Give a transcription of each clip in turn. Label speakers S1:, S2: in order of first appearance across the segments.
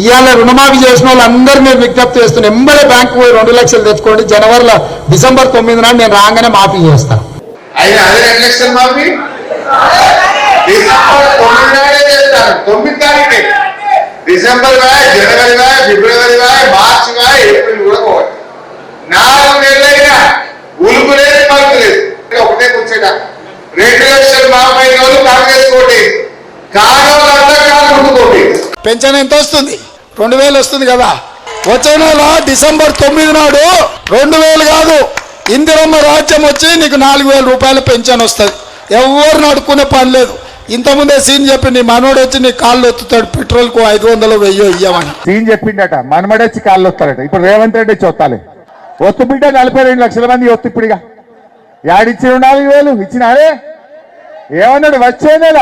S1: ఇవాళ రుణమాఫీ చేసిన వాళ్ళందరూ మీరు విజ్ఞప్తి చేస్తున్న ఎంబడే బ్యాంకు పోయి రెండు లక్షలు తెచ్చుకోండి. జనవరిలో డిసెంబర్ తొమ్మిది నాడు నేను రాగానే మాఫీ చేస్తాను
S2: అదే మాఫీ? డిసెంబర్ తొమ్మిది తొమ్మిది డిసెంబర్ జనవరి ఫిబ్రవరి మార్చి ఏప్రిల్ కూడా పోవాలి. నాలుగు నెలలైనా ఉలుపు లేదు పలుకు లేదు. ఒకటే కూర్చోట. రెండు లక్షలు మాఫీ కాంగ్రెస్ కోటి
S1: పెన్షన్ ఎంత వస్తుంది? రెండు వేలు వస్తుంది కదా. వచ్చే నెల డిసెంబర్ తొమ్మిది నాడు రెండు వేలు కాదు. ఇందిరమ్మ రాజ్యం వచ్చి నీకు నాలుగు వేల రూపాయల పెన్షన్ వస్తుంది. ఎవరు నడుకునే పని లేదు. ఇంతకుముందే సీన్ చెప్పి నీ మనోడు వచ్చి నీ కాళ్ళు ఎత్తుతాడు పెట్రోల్కు ఐదు వందలు వెయ్యో ఇయ్యమని.
S3: సీన్ చెప్పిండట మనమడొచ్చి కాళ్ళు వస్తారట ఇప్పుడు రేవంత్ రెడ్డి వచ్చి వస్తాలే ఒత్తు బిడ్డ నలభై రెండు లక్షల మంది ఒత్తు ఇప్పుడుగా. యాడిచ్చిన నాలుగు వేలు ఇచ్చినారే? ఏమన్నాడు? వచ్చే నెల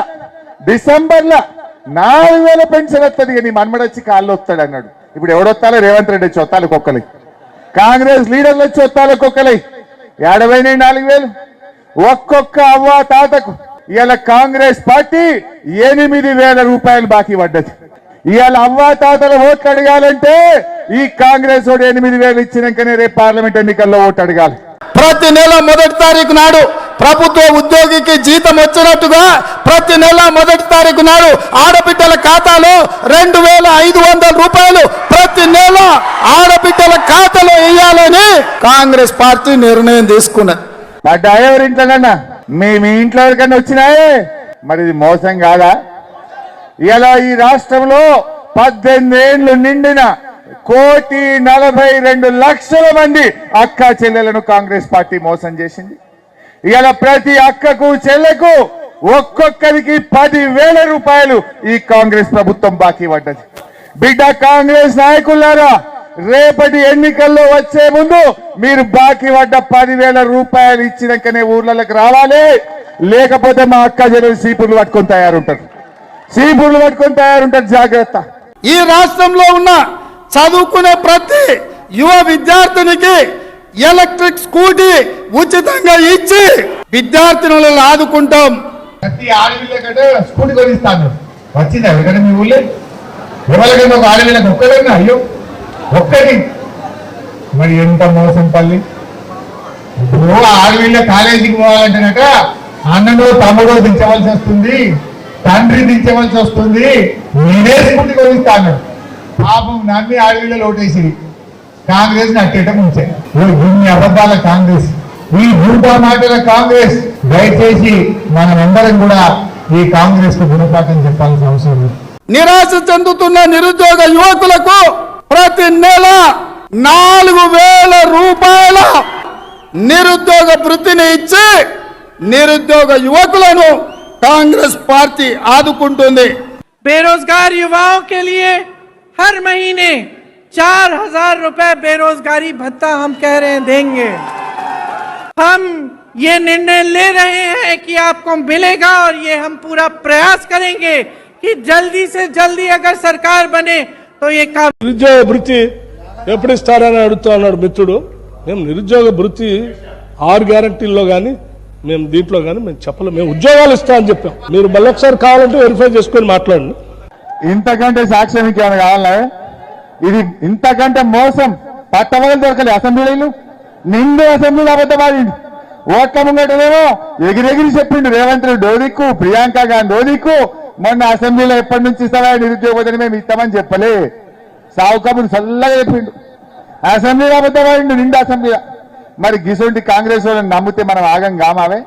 S3: డిసెంబర్లో నాలుగు వేల పెన్షన్ వస్తుంది ఇక నీ మనమడొచ్చి కాళ్ళు వస్తాడు అన్నాడు. ఇప్పుడు ఎవడొత్తాలో రేవంత్ రెడ్డి వచ్చి వస్తాలి కుక్కలై. కాంగ్రెస్ లీడర్లు వచ్చి వస్తాలి కుక్కలి. ఏడవైనాయి నాలుగు వేలు? ఒక్కొక్క అవ్వ తాతకు. ఇవాళ కాంగ్రెస్ పార్టీ ఎనిమిది వేల రూపాయలు బాకీ పడ్డది. ఇవాళ అవ్వ తాతల ఓట్లు అడగాలంటే ఈ కాంగ్రెస్ ఓటు ఎనిమిది వేలు ఇచ్చినాకనే రేపు పార్లమెంట్ ఎన్నికల్లో ఓటు అడగాలి.
S1: ప్రతి నెల మొదటి తారీఖు నాడు ప్రభుత్వ ఉద్యోగికి జీతం వచ్చినట్టుగా ప్రతి నెల మొదటి తారీఖు నాడు ఆడబిడ్డల ఖాతాలో రెండు వేల ఐదు వందల రూపాయలు ప్రతి నెల ఆడబిడ్డల ఖాతాలో వేయాలని కాంగ్రెస్ పార్టీ నిర్ణయం తీసుకున్నది.
S3: పడ్డా ఇంట్లో కన్నా మీ మీ ఇంట్లో ఎవరికన్నా వచ్చినాయే? మరి ఇది మోసం కాదా? ఇలా ఈ రాష్ట్రంలో పద్దెనిమిది ఏళ్ళు నిండిన కోటి నలభై రెండు లక్షల మంది అక్క చెల్లెలను కాంగ్రెస్ పార్టీ మోసం చేసింది. ఇక ప్రతి అక్కకు చెల్లెకు ఒక్కొక్కరికి పదివేల రూపాయలు ఈ కాంగ్రెస్ ప్రభుత్వం బాకీ పడ్డది. బిడ్డ కాంగ్రెస్ నాయకులారా రేపటి ఎన్నికల్లో వచ్చే ముందు మీరు బాకీ పడ్డ పదివేల రూపాయలు ఇచ్చినాకనే ఊర్లలోకి రావాలి. లేకపోతే మా అక్క చెల్లెలు సీపులు పట్టుకొని తయారుంటారు. సీపులు పట్టుకొని తయారుంటారు జాగ్రత్త.
S1: ఈ రాష్ట్రంలో ఉన్న చదువుకునే ప్రతి యువ విద్యార్థినికి ఎలక్ట్రిక్ స్కూటీ ఉచితంగా ఇచ్చి విద్యార్థినులను ఆదుకుంటాం.
S2: ప్రతి ఆడపిల్ల కంటే స్కూటీ కొనిస్తాను. వచ్చిందా? ఎవరికైనా మీ ఊళ్ళో? ఎవరికైనా ఒక ఆడపిల్లకు ఒక్కడైనా? అయ్యో ఒక్కటి. మరి ఎంత మోసం తల్లి? ఇప్పుడు ఆడపిల్ల కాలేజీకి పోవాలంటేనట అన్నను తమ్ముడు దించవలసి వస్తుంది తండ్రి దించవలసి వస్తుంది. నేనే స్కూటీ కొనిస్తాను. పాపం నన్ను ఆడపిల్లలు ఓటేసి కాంగ్రెస్ అట్టేట ముంచాయి ఓ ఇన్ని అబద్ధాల కాంగ్రెస్ ఈ భూటా మాటల కాంగ్రెస్ దయచేసి మనమందరం కూడా ఈ కాంగ్రెస్ కు గుణపాఠం చెప్పాల్సిన అవసరం లేదు
S1: నిరాశ చెందుతున్న నిరుద్యోగ యువకులకు ప్రతి నెల నాలుగు వేల రూపాయల నిరుద్యోగ వృత్తిని ఇచ్చి నిరుద్యోగ యువకులను కాంగ్రెస్ పార్టీ ఆదుకుంటుంది
S4: बेरोजगार युवाओं के लिए हर महीने चार हजार रुपए बेरोजगारी भत्ता हम कह रहे हैं देंगे हम ये निर्णय ले रहे हैं कि आपको मिलेगा और ये हम पूरा प्रयास करेंगे कि जल्दी से जल्दी अगर सरकार बने तो ये काम
S5: నిరుద్యోగ భృతి ఎప్పుడు ఇస్తారని అడుగుతూ అన్నాడు మిత్రుడు మేము నిరుద్యోగ భృతి ఆరు గ్యారంటీల్లో కానీ మేము దీంట్లో కానీ మేము చెప్పలేము మేము ఉద్యోగాలు ఇస్తామని చెప్పాం మీరు మళ్ళీ ఒకసారి కావాలంటే వెరిఫై చేసుకొని మాట్లాడండి
S3: ఇంతకంటే సాక్ష్యం ఇంకేమైనా కావాలా ఇది ఇంతకంటే మోసం. పట్టవలు దొరకలే. అసెంబ్లీలు నిండు అసెంబ్లీలో అబద్ధమాడిండు ఓట్ల ముంగటనేమో ఎగిరెగిరి చెప్పిండు. రేవంత్ రెడ్డి ఓదిక్కు ప్రియాంక గాంధీ ఓదిక్కు మొన్న అసెంబ్లీలో ఎప్పటి నుంచి ఇస్తావా నిరుద్యోగ మేము ఇస్తామని చెప్పలే. సావుకబుడు చల్లగా చెప్పిండు. అసెంబ్లీలో అబద్ధమాడిండు నిండు అసెంబ్లీలో. మరి గిసొంటి కాంగ్రెస్ వాళ్ళని నమ్మితే మనం ఆగం కామావే?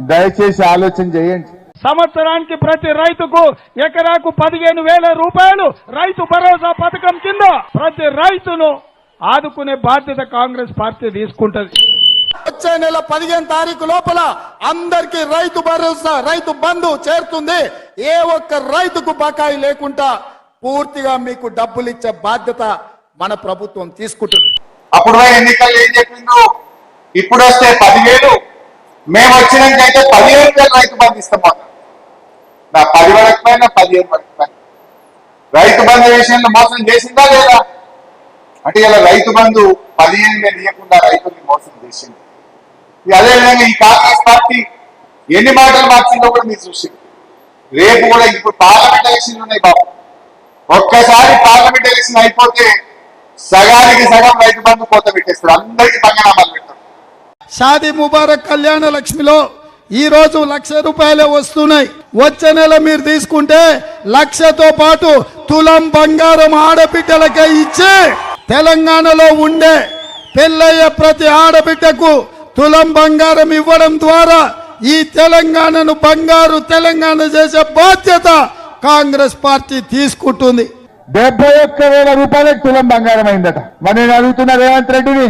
S3: దయచేసి ఆలోచన చేయండి.
S6: సంవత్సరానికి ప్రతి రైతుకు ఎకరాకు పదిహేను వేల రూపాయలు రైతు భరోసా పథకం కింద ప్రతి రైతును ఆదుకునే బాధ్యత కాంగ్రెస్ పార్టీ తీసుకుంటది.
S1: వచ్చే నెల పదిహేను తారీఖు లోపల అందరికి రైతు భరోసా రైతు బంధు చేరుతుంది. ఏ ఒక్క రైతుకు బకాయి లేకుండా పూర్తిగా మీకు డబ్బులు ఇచ్చే బాధ్యత మన ప్రభుత్వం తీసుకుంటుంది.
S2: అప్పుడు ఎన్నికలు ఏం చెప్పిండు ఇప్పుడు వస్తే పదివేలు మేము వచ్చినాకైతే పదిహేను వేలు రైతు బంధు ఇస్తాం మాకు. నా పది వరకు పైన పదిహేను వరకు పైన రైతు బంధు విషయంలో మోసం చేసిందా లేదా? అంటే ఇలా రైతు బంధు పదిహేను వేలు ఇవ్వకుండా రైతుల్ని మోసం చేసింది. అదేవిధంగా ఈ కాంగ్రెస్ పార్టీ ఎన్ని మాటలు మార్చిందో కూడా మీరు చూసింది రేపు కూడా ఇప్పుడు పార్లమెంట్ ఎలక్షన్లు ఉన్నాయి బాబు. ఒక్కసారి పార్లమెంట్ ఎలక్షన్ అయిపోతే సగానికి సగం రైతు బంధు కోత పెట్టేస్తారు. అందరికి పంగనామాలు పెడతారు.
S1: షాది ముబారక్ కళ్యాణ లక్ష్మిలో ఈరోజు లక్ష రూపాయలే వస్తున్నాయి. వచ్చే నెల మీరు తీసుకుంటే లక్షతో పాటు తులం బంగారం ఆడబిడ్డలకే ఇచ్చి తెలంగాణలో ఉండే పెళ్ళయ్యే ప్రతి ఆడబిడ్డకు తులం బంగారం ఇవ్వడం ద్వారా ఈ తెలంగాణను బంగారు తెలంగాణ చేసే బాధ్యత కాంగ్రెస్ పార్టీ తీసుకుంటుంది.
S3: డెబ్బై ఒక్క వేల రూపాయలకు తులం బంగారం అయిందట. మరి నేను అడుగుతున్నా రేవంత్ రెడ్డిని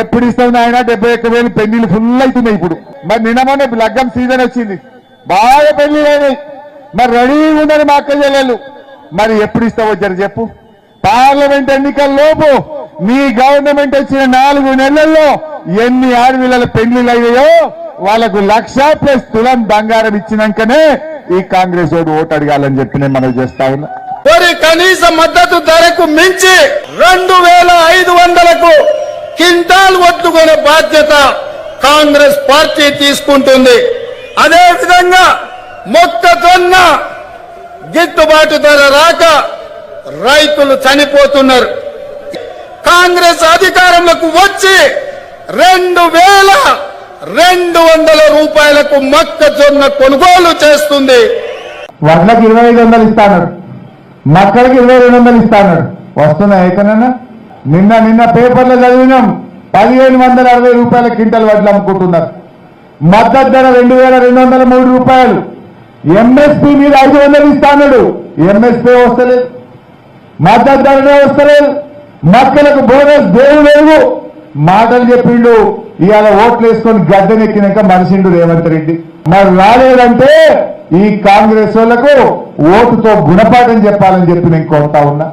S3: ఎప్పుడు ఇస్తావు నాయన? డెబ్బై ఒక్క వేలు పెళ్ళిళ్ళు ఫుల్ అవుతున్నాయి ఇప్పుడు. మరి నిన్నమనే లగ్గం సీజన్ వచ్చింది. బాగా పెళ్ళి మరి రెడీ ఉండని మా అక్క చెల్లెలు మరి ఎప్పుడు ఇస్తావో జర చెప్పు. పార్లమెంట్ ఎన్నికల లోపు నీ గవర్నమెంట్ వచ్చిన నాలుగు నెలల్లో ఎన్ని ఆడపిల్లల పెళ్ళిళ్ళు అయ్యాయో వాళ్ళకు లక్ష ప్లస్ తులం బంగారం ఇచ్చినాకనే ఈ కాంగ్రెస్ వాడు ఓటు అడగాలని చెప్పి నేను మనం చేస్తా ఉన్నా.
S1: కనీస మద్దతు ధరకు మించి రెండు వేల ఐదు వందలకు కింటాల్ ఒట్టుకునే బాధ్యత కాంగ్రెస్ పార్టీ తీసుకుంటుంది. అదే విధంగా మొక్కజొన్న గిట్టుబాటు ధర రాక రైతులు చనిపోతున్నారు. కాంగ్రెస్ అధికారంలోకి వచ్చి రెండు వేల రెండు వందల రూపాయలకు మొక్కజొన్న కొనుగోలు చేస్తుంది.
S3: వడ్లకు ఇరవై ఐదు వందలు ఇస్తాడు మక్కలకి ఇరవై రెండు వందలు ఇస్తాడు వస్తున్నాయి అయితేనన్నా నిన్న నిన్న పేపర్లో చదివినాం పదిహేను వందల అరవై రూపాయల క్వింటల్ వడ్లు అమ్ముకుంటున్నారు. మద్దతు ధర రెండు వేల రెండు వందల మూడు రూపాయలు. ఎంఎస్పీ మీద ఐదు వందలు ఇస్తాడు ఎంఎస్పీ వస్తలేదు. మద్దతు ధరనే వస్తలేదు. మక్కలకు బోనస్ దేవు లేవు. మాటలు చెప్పిండు ఇవాళ ఓట్లు వేసుకొని గద్దెనెక్కినాక మనిషిండు రేవంత్ రెడ్డి. మరి రాలేదంటే ఈ కాంగ్రెస్ వాళ్ళకు ఓటుతో గుణపాఠం చెప్పాలని చెప్పి నేను కోరుతా ఉన్నా.